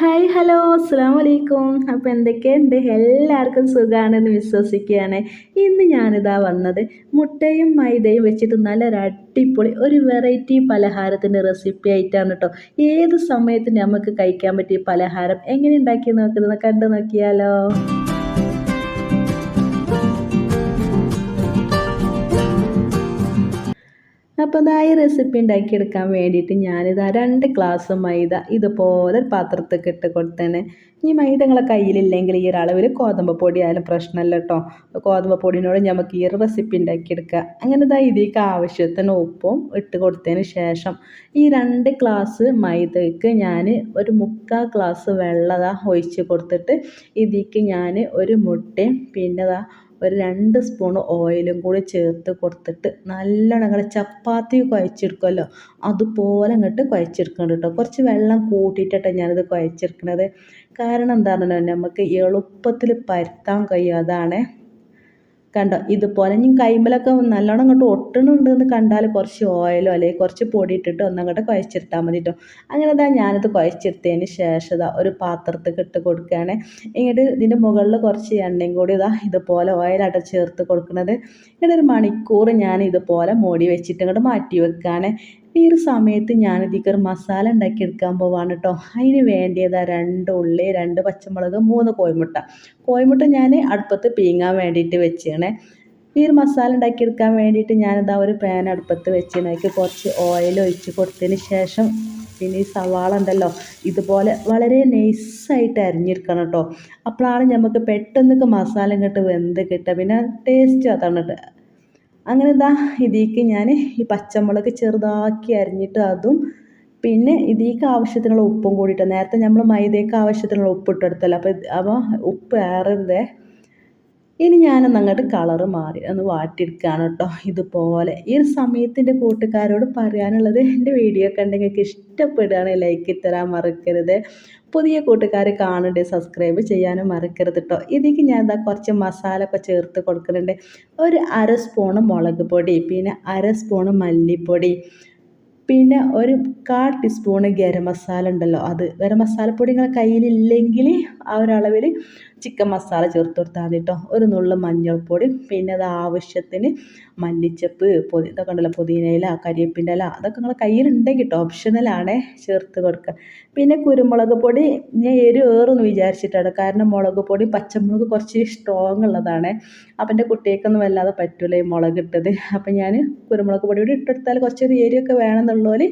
Hi hello അസ്സാം വലൈക്കും അപ്പോൾ എന്തൊക്കെയുണ്ട്? എല്ലാവർക്കും സുഖമാണെന്ന് വിശ്വസിക്കുകയാണ്. ഇന്ന് ഞാനിതാ വന്നത് മുട്ടയും മൈദയും വെച്ചിട്ട് നല്ല അടിപൊളി ഒരു വെറൈറ്റി പലഹാരത്തിന്റെ റെസിപ്പി ആയിട്ടാണ് കേട്ടോ ഏത് സമയത്ത് നമുക്ക് കഴിക്കാൻ പറ്റിയ പലഹാരം എങ്ങനെ ഉണ്ടാക്കി നോക്കുന്നത് കണ്ടു നോക്കിയാലോ. അപ്പോൾ ഈ റെസിപ്പി ഉണ്ടാക്കിയെടുക്കാൻ വേണ്ടിയിട്ട് ഞാനിതാ രണ്ട് ഗ്ലാസ് മൈദ ഇതുപോലെ പാത്രത്തേക്ക് ഇട്ട് കൊടുത്തേനെ ഈ മൈദ നിങ്ങളെ കയ്യിലില്ലെങ്കിൽ ഈ ഒരളവിൽ ഗോതമ്പ് പൊടി ആയാലും പ്രശ്നമല്ല കേട്ടോ ഗോതമ്പ് പൊടിനോട് നമുക്ക് ഈ റെസിപ്പി ഉണ്ടാക്കിയെടുക്കുക അങ്ങനെ ഇതാ ഇതിലേക്ക് ആവശ്യത്തിന് ഉപ്പും ഇട്ട് കൊടുത്തതിന് ശേഷം ഈ രണ്ട് ഗ്ലാസ് മൈദയ്ക്ക് ഞാൻ ഒരു മുക്കാൽ ഗ്ലാസ് വെള്ളം ഒഴിച്ച് കൊടുത്തിട്ട് ഇതിലേക്ക് ഞാൻ ഒരു മുട്ടയും പിന്നെ ഒരു രണ്ട് സ്പൂൺ ഓയിലും കൂടി ചേർത്ത് കൊടുത്തിട്ട് നല്ലോണം ഇങ്ങനെ ചപ്പാത്തി കുഴച്ചെടുക്കുമല്ലോ അതുപോലെ അങ്ങോട്ട് കുഴച്ചെടുക്കണം കേട്ടോ കുറച്ച് വെള്ളം കൂട്ടിയിട്ടാണ് ഞാനിത് കുഴച്ചെടുക്കുന്നത് കാരണം എന്താണെന്ന് നമുക്ക് എളുപ്പത്തിൽ പരത്താൻ കഴിയും. അതാണ്. കണ്ടോ? ഇതുപോലെ ഞാൻ കൈമലൊക്കെ നല്ലോണം അങ്ങോട്ട് ഒട്ടണുണ്ടെന്ന് കണ്ടാൽ കുറച്ച് ഓയിലോ അല്ലെങ്കിൽ കുറച്ച് പൊടി ഇട്ടിട്ട് ഒന്നങ്ങോട്ട് കുഴച്ചെടുത്താൽ മതി കേട്ടോ അങ്ങനെ ഇതാ ഞാനത് കുഴച്ചെടുത്തതിന് ശേഷം ഇതാ ഒരു പാത്രത്തിൽ ഇട്ട് കൊടുക്കുകയാണ്. ഇങ്ങോട്ട് ഇതിന്റെ മുകളിൽ കുറച്ച് എണ്ണയും കൂടി ഇതാ ഇതുപോലെ ഓയിലായിട്ട് ചേർത്ത് കൊടുക്കുന്നത് ഇങ്ങനെ ഒരു മണിക്കൂർ ഞാൻ ഇതുപോലെ മൂടി വെച്ചിട്ട് ഇങ്ങോട്ട് മാറ്റി വെക്കുകയാണ്. ഈ ഒരു സമയത്ത് ഞാൻ ഇതിക്കൊരു മസാല ഉണ്ടാക്കിയെടുക്കാൻ പോവാണ് കേട്ടോ അതിന് വേണ്ടിയതാ രണ്ട് ഉള്ളി രണ്ട് പച്ചമുളക് മൂന്ന് കോഴിമുട്ട. കോഴിമുട്ട ഞാൻ അടുപ്പത്ത് പീങ്ങാൻ വേണ്ടിയിട്ട് വെച്ചാണ്. ഈ ഒരു മസാല ഉണ്ടാക്കിയെടുക്കാൻ വേണ്ടിയിട്ട് ഞാനിതാ ഒരു പാൻ അടുപ്പത്ത് വെച്ച് അതിലേക്ക് കുറച്ച് ഓയിൽ ഒഴിച്ച് കൊടുത്തതിന് ശേഷം പിന്നെ ഈ സവാള ഉണ്ടല്ലോ ഇതുപോലെ വളരെ നൈസായിട്ട് അരിഞ്ഞിരിക്കണം കേട്ടോ അപ്പോഴാണ് നമുക്ക് പെട്ടെന്നൊക്കെ മസാല ഇങ്ങോട്ട് വെന്ത് കിട്ടുക. പിന്നെ ടേസ്റ്റ് അതാണ് അങ്ങനെ ഇതാ ഇതിലേക്ക് ഞാൻ ഈ പച്ചമുളക് ചെറുതാക്കി അരിഞ്ഞിട്ട് അതും പിന്നെ ഇതിലേക്ക് ആവശ്യത്തിനുള്ള ഉപ്പും കൂടിയിട്ട്. നേരത്തെ നമ്മൾ മൈദയ്ക്ക് ആവശ്യത്തിനുള്ള ഉപ്പ് ഇട്ടെടുത്തല്ലോ അപ്പോൾ അപ്പോൾ ഉപ്പ് ഏറരുതേ ഇനി ഞാനൊന്ന് അങ്ങോട്ട് കളറ് മാറി ഒന്ന് വാട്ടിയെടുക്കുകയാണ് കേട്ടോ. ഇതുപോലെ ഈ ഒരു സമയത്തിന്റെ കൂട്ടുകാരോട് പറയാനുള്ളത് എന്റെ വീഡിയോ കണ്ടെങ്കിൽ ഇഷ്ടപ്പെടുകയാണെങ്കിൽ ലൈക്ക് തരാൻ മറക്കരുത്. പുതിയ കൂട്ടുകാർ കാണണ്ടേ സബ്സ്ക്രൈബ് ചെയ്യാനും മറക്കരുത് കേട്ടോ. ഇതിലേക്ക് ഞാൻ എന്താ കുറച്ച് മസാല ഒക്കെ ചേർത്ത് കൊടുക്കുന്നുണ്ട്. ഒരു അര സ്പൂണ് മുളക് പൊടി പിന്നെ അര സ്പൂണ് മല്ലിപ്പൊടി പിന്നെ ഒരു കാ ടീസ്പൂണ് ഗരം മസാല ഉണ്ടല്ലോ. അത് ഗരം മസാലപ്പൊടി നിങ്ങളെ കയ്യിലില്ലെങ്കിൽ ആ ഒരളവിൽ ചിക്കൻ മസാല ചേർത്ത് കൊടുത്താൽ മതി കേട്ടോ ഒരു നുള്ളു മഞ്ഞൾപ്പൊടി പിന്നെ അത് ആവശ്യത്തിന് മല്ലിച്ചപ്പ് പൊതി ഇതൊക്കെ ഉണ്ടല്ലോ പുതിനയില കരിയേപ്പിന്റെ ഇല അതൊക്കെ നിങ്ങളെ കയ്യിലുണ്ടെങ്കിൽ കേട്ടോ ഓപ്ഷണലാണേ ചേർത്ത് കൊടുക്കുക. പിന്നെ കുരുമുളക് പൊടി ഞാൻ എരു ഏറുമെന്ന് വിചാരിച്ചിട്ടാണ്. കാരണം മുളക് പൊടി പച്ചമുളക് കുറച്ച് സ്ട്രോങ് ഉള്ളതാണ്. അപ്പം എന്റെ കുട്ടികൾക്കൊന്നും വല്ലാതെ പറ്റൂല ഈ മുളക് ഇട്ടത്. അപ്പം ഞാൻ കുരുമുളക് പൊടി കൂടി ഇട്ടെടുത്താൽ കുറച്ചൊരു എരിയൊക്കെ വേണമെന്നുള്ളവർ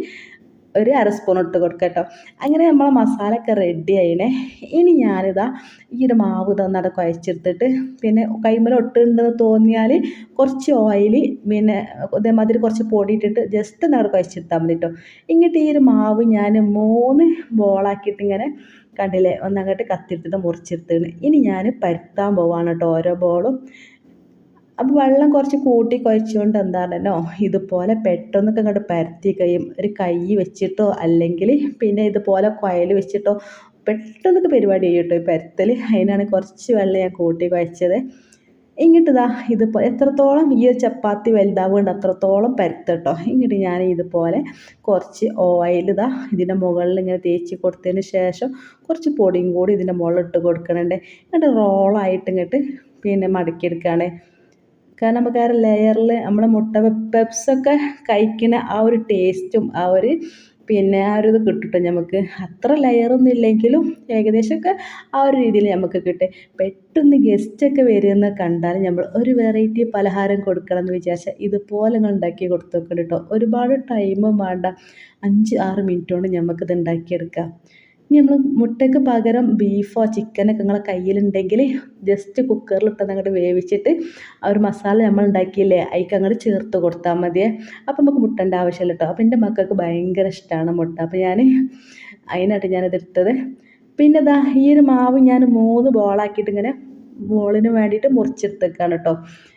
ഒരു അര സ്പൂൺ ഇട്ട് കൊടുക്കുക കേട്ടോ. അങ്ങനെ നമ്മളെ മസാലയൊക്കെ റെഡി ആയിനെ. ഇനി ഞാനിതാ ഈ ഒരു മാവ് തന്നട കുഴച്ചെടുത്തിട്ട് പിന്നെ കൈമല ഒട്ടുണ്ടെന്ന് തോന്നിയാൽ കുറച്ച് ഓയിൽ പിന്നെ അതേമാതിരി കുറച്ച് പൊടി ഇട്ടിട്ട് ജസ്റ്റ് ഒന്ന് അവിടെ കുഴച്ചെടുത്താൽ മതി കേട്ടോ. ഇങ്ങോട്ട് ഈ ഒരു മാവ് ഞാൻ മൂന്ന് ബോളാക്കിയിട്ട് ഇങ്ങനെ കണ്ടില്ലേ? ഒന്നങ്ങോട്ട് കത്തിയെടുത്തിട്ട് മുറിച്ചെടുത്തിട്ട് ഇനി ഞാൻ പരുത്താൻ പോവാണ് കേട്ടോ ഓരോ ബോളും അപ്പോൾ വെള്ളം കുറച്ച് കൂട്ടി കുഴച്ചുകൊണ്ട് എന്താണല്ലോ ഇതുപോലെ പെട്ടെന്നൊക്കെ അങ്ങോട്ട് പരത്തി കഴിയും ഒരു കൈ വെച്ചിട്ടോ അല്ലെങ്കിൽ പിന്നെ ഇതുപോലെ കുഴൽ വെച്ചിട്ടോ പെട്ടെന്നൊക്കെ പരിപാടി ചെയ്യും കേട്ടോ ഈ പരത്തൽ അതിനാണ് കുറച്ച് വെള്ളം ഞാൻ കൂട്ടി കുഴച്ചത്. ഇങ്ങോട്ട് ഇതാ ഇതിപ്പോൾ എത്രത്തോളം ഈ ഒരു ചപ്പാത്തി വലുതാവുകൊണ്ട് അത്രത്തോളം പരത്തട്ടോ ഇങ്ങോട്ട് ഞാൻ ഇതുപോലെ കുറച്ച് ഓയിൽ ഇതാ ഇതിന്റെ മുകളിൽ ഇങ്ങനെ തേച്ച് കൊടുത്തതിന് ശേഷം കുറച്ച് പൊടിയും കൂടി ഇതിന്റെ മുകളിലിട്ട് കൊടുക്കണുണ്ട്. എന്നിട്ട് റോളായിട്ട് ഇങ്ങോട്ട് പിന്നെ മടക്കിയെടുക്കുകയാണ് കാരണം നമുക്ക് ആ ലെയറിൽ നമ്മൾ മുട്ട പെപ്സൊക്കെ കഴിക്കുന്ന ആ ഒരു ടേസ്റ്റും ആ ഒരു പിന്നെ ആ ഒരു ഇത് കിട്ടും നമുക്ക് അത്ര ലെയറൊന്നും ഇല്ലെങ്കിലും ഏകദേശമൊക്കെ ആ ഒരു രീതിയിൽ നമുക്ക് കിട്ടും. പെട്ടെന്ന് ഗസ്റ്റൊക്കെ വരുന്ന കണ്ടാൽ നമ്മൾ ഒരു വെറൈറ്റി പലഹാരം കൊടുക്കണം എന്ന് വിചാരിച്ചാൽ ഇതുപോലെ നിങ്ങൾ ഉണ്ടാക്കി കൊടുത്തു നോക്കണം കേട്ടോ ഒരുപാട് ടൈമും വേണ്ട. അഞ്ച് ആറ് മിനിറ്റ് കൊണ്ട് നമുക്കിത് ഉണ്ടാക്കിയെടുക്കാം ഇനി നമ്മൾ മുട്ടയ്ക്ക് പകരം ബീഫോ ചിക്കനൊക്കെ നിങ്ങളെ കയ്യിലുണ്ടെങ്കിൽ ജസ്റ്റ് കുക്കറിലിട്ടത് അങ്ങോട്ട് വേവിച്ചിട്ട് ആ ഒരു മസാല നമ്മൾ ഉണ്ടാക്കിയില്ലേ അതിക്ക് അങ്ങോട്ട് ചേർത്ത് കൊടുത്താൽ മതിയേ. അപ്പം നമുക്ക് മുട്ടേന്റെ ആവശ്യമില്ല കേട്ടോ അപ്പം എന്റെ മക്കൾക്ക് ഭയങ്കര ഇഷ്ടമാണ് മുട്ട. അപ്പം ഞാൻ അതിനായിട്ട് ഞാനത് എടുത്തത് പിന്നെ ഇതാ ഈ ഒരു മാവ് ഞാൻ മൂന്ന് ബോളാക്കിയിട്ട് ഇങ്ങനെ ബോളിന് വേണ്ടിയിട്ട് മുറിച്ചെടുത്തേക്കാണ് കേട്ടോ.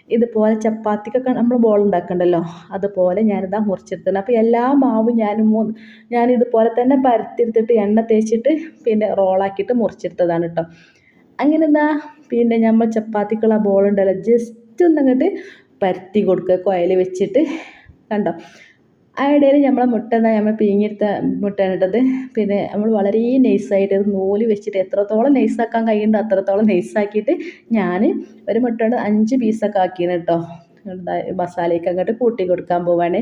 ഇതുപോലെ ചപ്പാത്തിക്കൊക്കെ നമ്മൾ ബോൾ ഉണ്ടാക്കണ്ടല്ലോ. അതുപോലെ ഞാനിതാ മുറിച്ചെടുത്തത്. അപ്പോൾ എല്ലാ മാവും ഞാൻ മൂന്ന് ഞാൻ ഇതുപോലെ തന്നെ പരത്തിയെടുത്തിട്ട് എണ്ണ തേച്ചിട്ട് പിന്നെ റോളാക്കിയിട്ട് മുറിച്ചെടുത്തതാണ് കേട്ടോ. അങ്ങനെ എന്താ പിന്നെ നമ്മൾ ചപ്പാത്തിക്കുള്ള ബോൾ ഉണ്ടല്ലോ ജസ്റ്റ് ഒന്ന് അങ്ങോട്ട് പരത്തി കൊടുക്കുക. കോയൽ വെച്ചിട്ട് കണ്ടോ? ആ ഇടയിൽ നമ്മളെ മുട്ട എന്നാൽ നമ്മൾ പിഴിഞ്ഞെടുത്ത മുട്ടയാണ് ഇട്ടത്. പിന്നെ നമ്മൾ വളരെ നൈസായിട്ട് നൂൽ വെച്ചിട്ട് എത്രത്തോളം നൈസാക്കാൻ കഴിയുന്നുണ്ടോ അത്രത്തോളം നൈസാക്കിയിട്ട് ഞാൻ ഒരു മുട്ട കൊണ്ട് അഞ്ച് പീസൊക്കെ ആക്കിയാണ് കേട്ടോ. മസാലയ്ക്ക് അങ്ങോട്ട് കൂട്ടി കൊടുക്കാൻ പോവാണ്.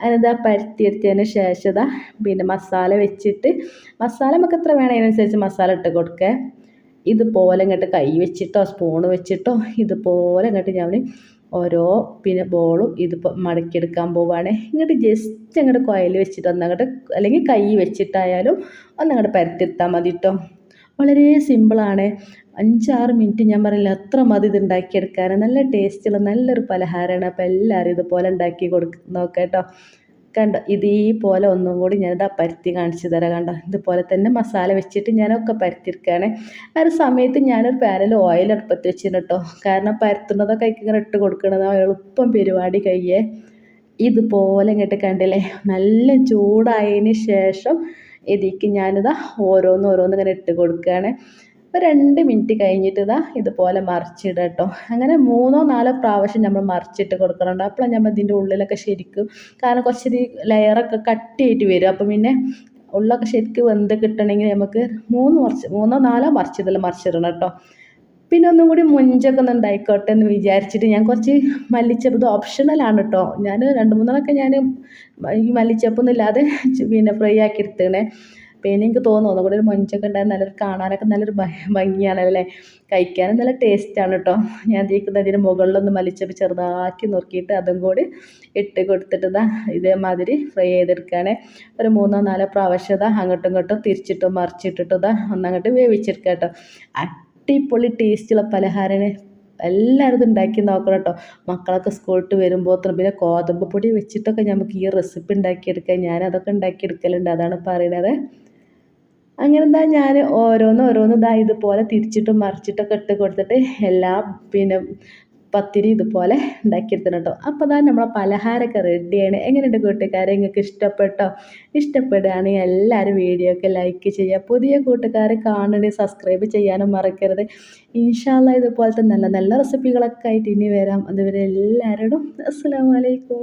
അതിനിതാ പരത്തിയെടുത്തതിന് ശേഷം പിന്നെ മസാല വെച്ചിട്ട് മസാല നമുക്ക് എത്ര വേണം അതിനനുസരിച്ച് മസാല ഇട്ട് കൊടുക്കുക ഇതുപോലെ ഇങ്ങോട്ട് കൈ വെച്ചിട്ടോ സ്പൂൺ വെച്ചിട്ടോ ഇതുപോലെ ഇങ്ങോട്ട് ഞാൻ ഓരോ പിന്നെ ബോളും ഇതിപ്പോൾ മടക്കിയെടുക്കാൻ പോവുകയാണ് ഇങ്ങോട്ട് ജസ്റ്റ് അങ്ങോട്ട് കോയിൽ വെച്ചിട്ട് ഒന്നങ്ങോട്ട് അല്ലെങ്കിൽ കൈ വെച്ചിട്ടായാലും ഒന്നങ്ങോട്ട് പരത്തിയെടുത്താൽ മതി കേട്ടോ വളരെ സിമ്പിളാണ്. അഞ്ചാറ് മിനിറ്റ് ഞാൻ പറയില്ല അത്ര മതി ഇത് ഉണ്ടാക്കിയെടുക്കാൻ. നല്ല ടേസ്റ്റുള്ള നല്ലൊരു പലഹാരമാണ് അപ്പോൾ എല്ലാവരും ഇതുപോലെ ഉണ്ടാക്കി കൊടുക്ക് നോക്കാം കേട്ടോ. കണ്ടോ? ഇതേപോലെ ഒന്നും കൂടി ഞാനിതാ പരുത്തി കാണിച്ചു തരാം കണ്ടോ? ഇതുപോലെ തന്നെ മസാല വെച്ചിട്ട് ഞാനൊക്കെ പരത്തിയെടുക്കുകയാണ് ആ ഒരു സമയത്ത് ഞാനൊരു പാനിൽ ഓയിൽ അടുപ്പത്ത് വെച്ചിരുന്നു കേട്ടോ. കാരണം പരത്തുന്നതൊക്കെ ഇങ്ങനെ ഇട്ട് കൊടുക്കണത് എളുപ്പം പരിപാടി കയ്യേ. ഇതുപോലെ ഇങ്ങോട്ട് കണ്ടില്ലേ? നല്ല ചൂടായതിന് ശേഷം ഇതിലേക്ക് ഞാനിതാ ഓരോന്ന് ഓരോന്ന് ഇങ്ങനെ ഇട്ട് കൊടുക്കുകയാണ്. ഒരു രണ്ട് മിനിറ്റ് കഴിഞ്ഞിട്ട് ഇതാ ഇതുപോലെ മറിച്ചിടുക കേട്ടോ. അങ്ങനെ മൂന്നോ നാലോ പ്രാവശ്യം നമ്മൾ മറിച്ചിട്ട് കൊടുക്കണുണ്ട്. അപ്പോഴാണ് നമ്മൾ ഇതിന്റെ ഉള്ളിലൊക്കെ ശരിക്കും കാരണം കുറച്ചൊരു ലെയറൊക്കെ കട്ടിയായിട്ട് വരും. അപ്പം പിന്നെ ഉള്ളൊക്കെ ശരിക്കും വെന്ത് കിട്ടണമെങ്കിൽ നമുക്ക് മൂന്ന് മറിച്ച് മൂന്നോ നാലോ മറിച്ചിടൽ മറിച്ചിടണം കേട്ടോ. പിന്നെ ഒന്നും കൂടി മുഞ്ചൊക്കെ ഒന്ന് ഉണ്ടായിക്കോട്ടെ എന്ന് വിചാരിച്ചിട്ട് ഞാൻ കുറച്ച് മല്ലിച്ചപ്പ് ഓപ്ഷണലാണ് കേട്ടോ. ഞാൻ രണ്ട് മൂന്നെണ്ണമൊക്കെ ഞാൻ ഈ മല്ലിച്ചപ്പൊന്നും ഇല്ലാതെ പിന്നെ ഫ്രൈ ആക്കി എടുത്തേണേ പിന്നെ എനിക്ക് തോന്നുന്നു ഒന്നും കൂടി ഒരു മൊഞ്ചൊക്കെ ഉണ്ടായാൽ നല്ലൊരു കാണാനൊക്കെ നല്ലൊരു ഭംഗിയാണല്ലേ കഴിക്കാനും നല്ല ടേസ്റ്റാണ് കേട്ടോ ഞാൻ ഇതിലേക്ക് അതിന് മുകളിലൊന്ന് മലിച്ചപ്പോൾ ചെറുതാക്കി നുറുക്കിയിട്ട് അതും കൂടി ഇട്ട് കൊടുത്തിട്ട് ഇതാ ഇതേമാതിരി ഫ്രൈ ചെയ്തെടുക്കുകയാണ് ഒരു മൂന്നോ നാലോ പ്രാവശ്യം ഇതാ അങ്ങോട്ടും ഇങ്ങോട്ടും തിരിച്ചിട്ടും മറിച്ചിട്ടിട്ടും ഇതാ ഒന്നങ്ങോട്ട് വേവിച്ചെടുക്കുക കേട്ടോ അടിപൊളി ടേസ്റ്റുള്ള പലഹാരമാണ് എല്ലാവരും ഇത് ഉണ്ടാക്കി നോക്കണം കേട്ടോ മക്കളൊക്കെ സ്കൂളിട്ട് വരുമ്പോൾ പിന്നെ ഗോതമ്പ് പൊടി വെച്ചിട്ടൊക്കെ നമുക്ക് ഈ റെസിപ്പി ഉണ്ടാക്കിയെടുക്കാം ഞാൻ അതൊക്കെ ഉണ്ടാക്കിയെടുക്കലുണ്ട്. അതാണ് പറയുന്നത്. അങ്ങനെ എന്താ ഞാൻ ഓരോന്ന് ഓരോന്ന് ഇതാ ഇതുപോലെ തിരിച്ചിട്ടും മറിച്ചിട്ടൊക്കെ ഇട്ട് കൊടുത്തിട്ട് എല്ലാ പിന്നെ പത്തിരി ഇതുപോലെ ഉണ്ടാക്കിയെടുത്തണം കേട്ടോ. അപ്പോൾ അതാണ് നമ്മളെ പലഹാരമൊക്കെ റെഡിയാണ് എങ്ങനെയുണ്ട് കൂട്ടുകാരെ? നിങ്ങൾക്ക് ഇഷ്ടപ്പെട്ടോ? ഇഷ്ടപ്പെടുകയാണെങ്കിൽ എല്ലാവരും വീഡിയോ ഒക്കെ ലൈക്ക് ചെയ്യുക. പുതിയ കൂട്ടുകാരെ കാണണമെങ്കിൽ സബ്സ്ക്രൈബ് ചെയ്യാനും മറക്കരുത്. ഇൻഷാല്ല ഇതുപോലത്തെ നല്ല നല്ല റെസിപ്പികളൊക്കെ ആയിട്ട് ഇനി വരാം. അതുവരെ എല്ലാവരോടും അസ്സാം വലൈക്കും